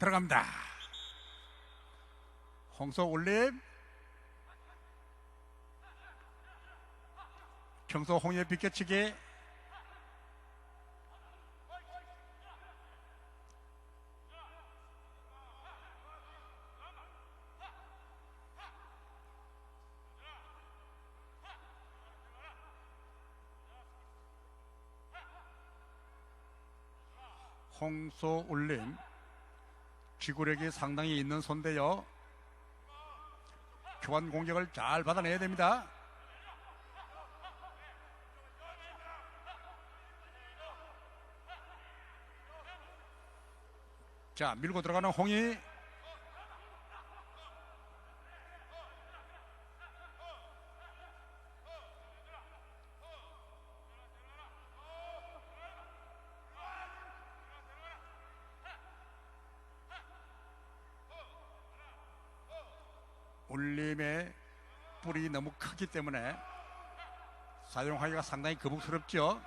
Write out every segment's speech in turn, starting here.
들어갑니다. 홍소 올림. 청소 홍의 비껴치기. 홍소 올림. 지구력이 상당히 있는 손대요. 교환 공격을 잘 받아내야 됩니다. 자, 밀고 들어가는 홍이. 올림의 뿔이 너무 크기 때문에 사용하기가 상당히 거북스럽죠.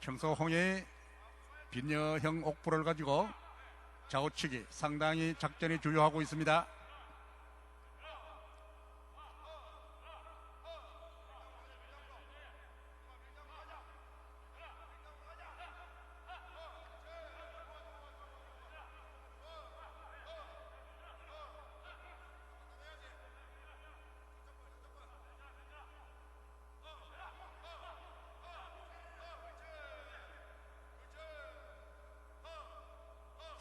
청소홍이 빈여형 옥불을 가지고 좌우치기 상당히 작전이 주요하고 있습니다.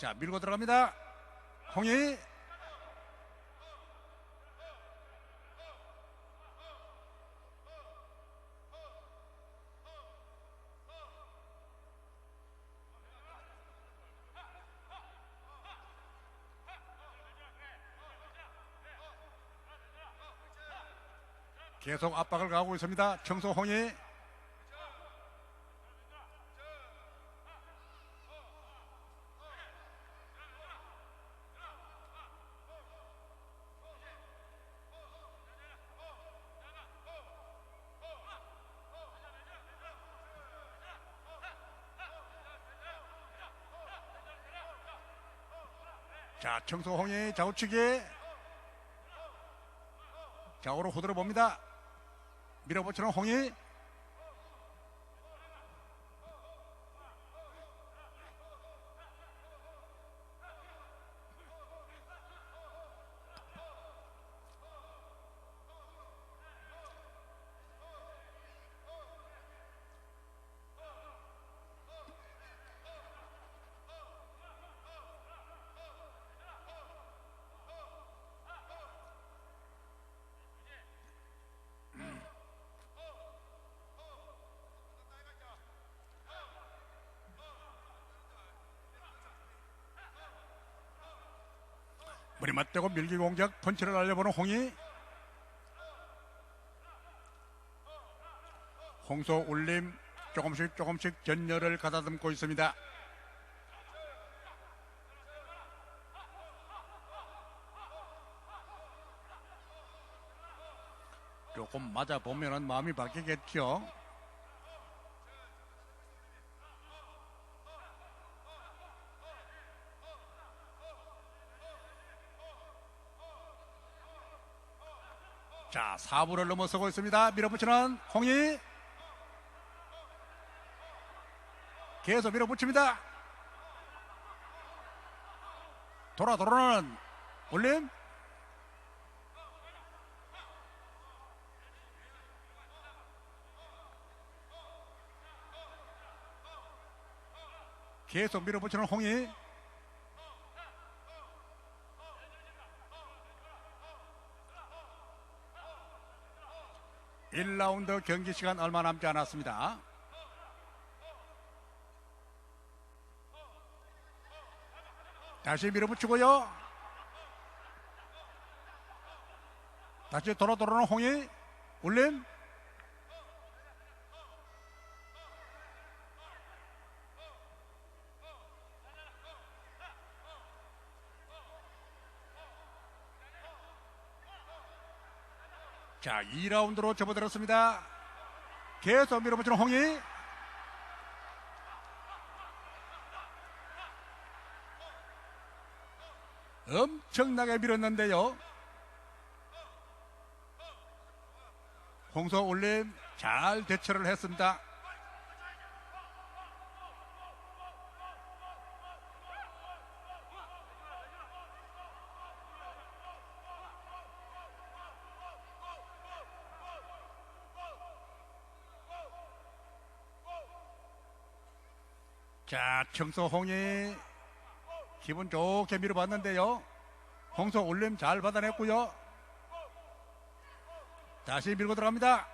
자, 밀고 들어갑니다. 홍이. 계속 압박을 가하고 있습니다. 청소 홍이. 자, 청소홍이 좌우치기. 좌우로 후들어 봅니다. 밀어붙이는 홍이. 머리 맞대고 밀기 공격 펀치를 날려보는 홍이. 홍소 울림 조금씩 조금씩 전열을 가다듬고 있습니다. 조금 맞아 보면은 마음이 바뀌겠죠. 4부를 넘어서고 있습니다. 밀어붙이는 홍이. 계속 밀어붙입니다. 돌아 돌아는 올림. 계속 밀어붙이는 홍이. 1라운드 경기 시간 얼마 남지 않았습니다. 다시 밀어붙이고요. 다시 돌아 돌아오는 홍이 울림. 자, 2라운드로 접어들었습니다. 계속 밀어붙이는 홍이. 엄청나게 밀었는데요. 홍소 올림 잘 대처를 했습니다. 자, 청소홍이 기분 좋게 밀어봤는데요. 홍소 올림 잘 받아냈고요. 다시 밀고 들어갑니다.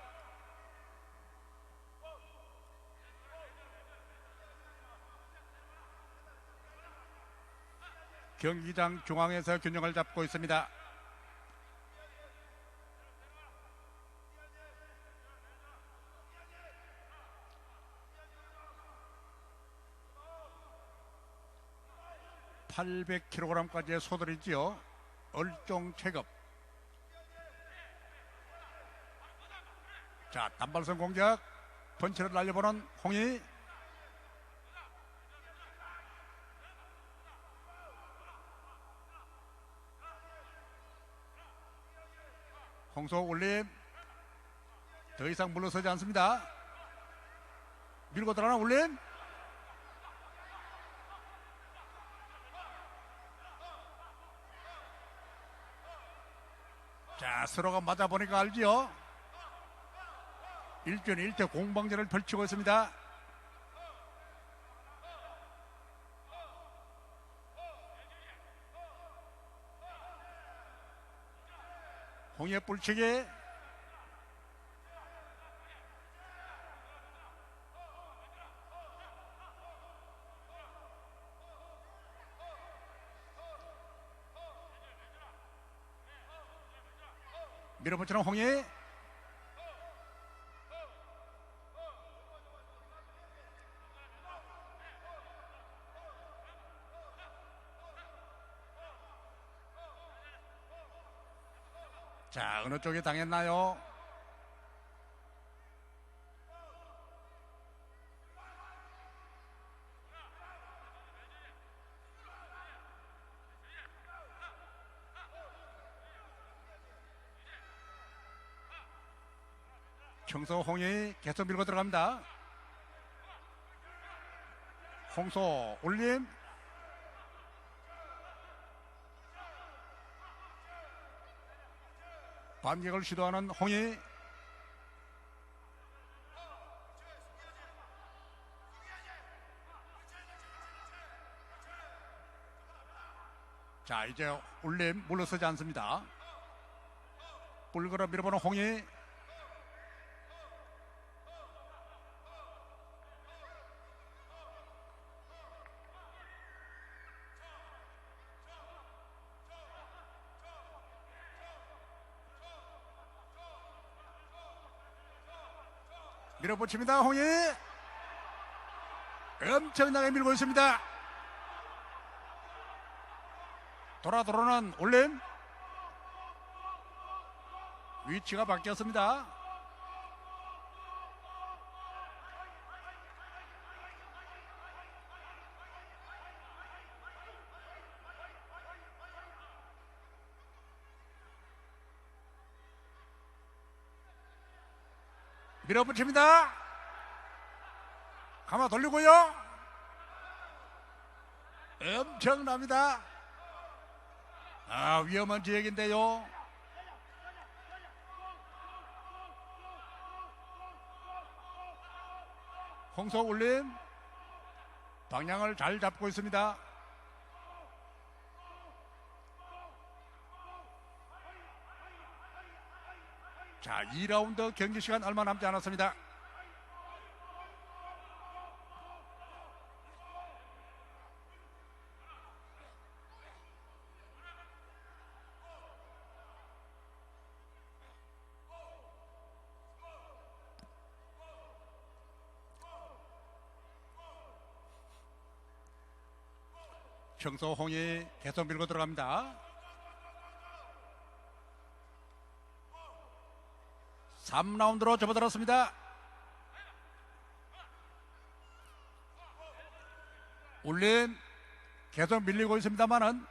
경기장 중앙에서 균형을 잡고 있습니다. (800kg까지의 소들이지요) 얼종 체급. 자 단발선 공격 펀치를 날려보는 홍이 홍소 올림. 더 이상 물러서지 않습니다. 밀고 들어가는 올림 서로가 맞아보니까 알지요 일전 일대 공방전을 펼치고 있습니다. 홍의 뿔치기 밀어붙이는 홍이 자, 어느 쪽이 당했나요? 청소홍이 계속 밀고 들어갑니다. 홍소 올림. 반격을 시도하는 홍이. 자 이제 울림 물러서지 않습니다. 뿔걸어 밀어보는 홍이 밀어붙입니다. 홍이 엄청나게 밀고 있습니다. 돌아 돌아오는 올림. 위치가 바뀌었습니다 밀어붙입니다. 가마 돌리고요. 엄청납니다. 아, 위험한 지역인데요. 홍소 올림 방향을 잘 잡고 있습니다. 자, 2라운드 경기 시간 얼마 남지 않았습니다. 청소홍이 계속 밀고 들어갑니다. 3라운드로 접어들었습니다. 울린 계속 밀리고 있습니다만은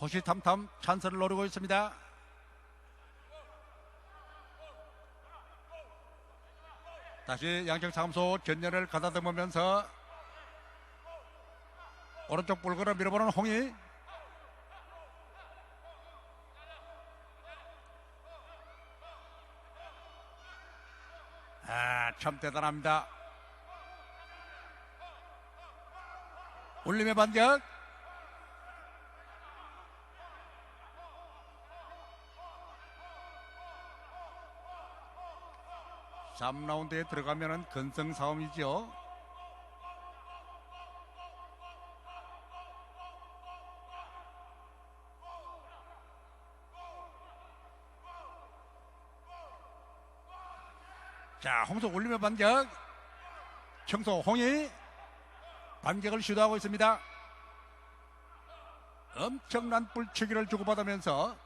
호시탐탐 찬스를 노리고 있습니다. 다시 양측 사무소 전열을 가다듬으면서 오른쪽 불그를 밀어보는 홍이 아, 참 대단합니다. 울림의 반격. 3라운드에 들어가면 은 근성 싸움이죠. 자, 홍석 올리면 반격. 청소 홍이 반격을 시도하고 있습니다. 엄청난 뿔치기를 주고받으면서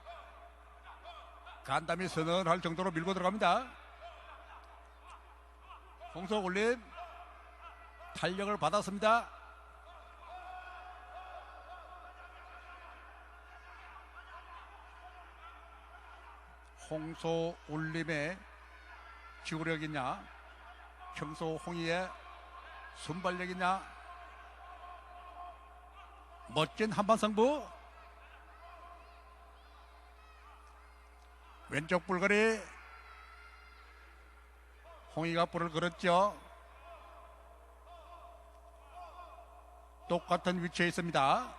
간담이 선언할 정도로 밀고 들어갑니다. 홍석 올림 탄력을 받았습니다. 홍소 올림의 지구력이냐? 평소 홍이의 순발력이냐? 멋진 한판 승부. 왼쪽 불거리. 홍이가 불을 걸었죠. 똑같은 위치에 있습니다.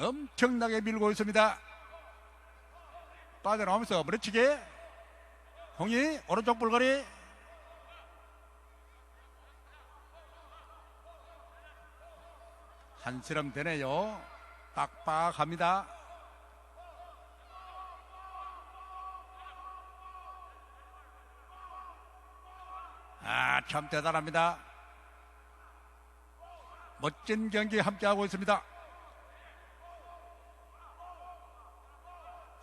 엄청나게 밀고 있습니다 빠져나오면서 무릎치기 홍이 오른쪽 불거리. 한스름 되네요. 빡빡합니다. 아 참 대단합니다. 멋진 경기 함께하고 있습니다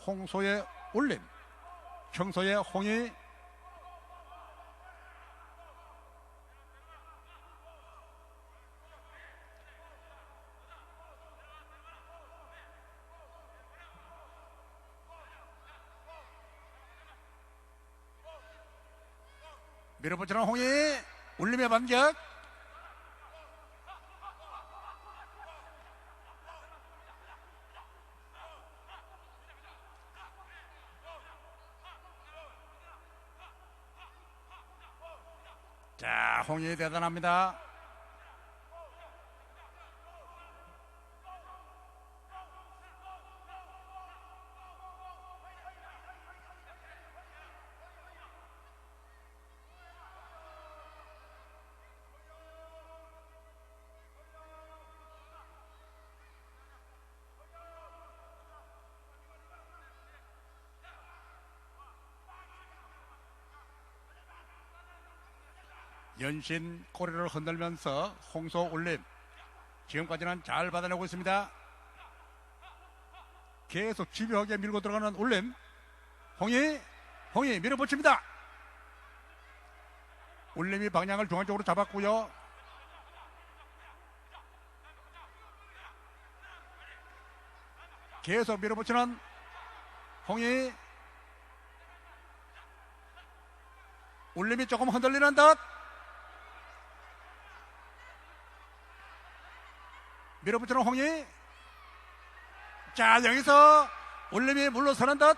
홍소의 울림, 청소의 홍이 밀어붙이는 홍이 울림의 반격 자 홍이 대단합니다 연신 꼬리를 흔들면서 홍소 올림. 지금까지는 잘 받아내고 있습니다. 계속 집요하게 밀고 들어가는 올림. 홍이 홍이 밀어붙입니다. 올림이 방향을 중앙 쪽으로 잡았고요. 계속 밀어붙이는 홍이. 올림이 조금 흔들리는 듯 밀어붙이는 홍이 자 여기서 올림이 물러서는 듯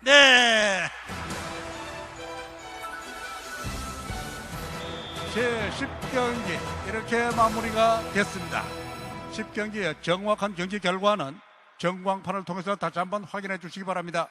네. 제 10경기 이렇게 마무리가 됐습니다. 10경기의 정확한 경기 결과는 정광판을 통해서 다시 한번 확인해 주시기 바랍니다.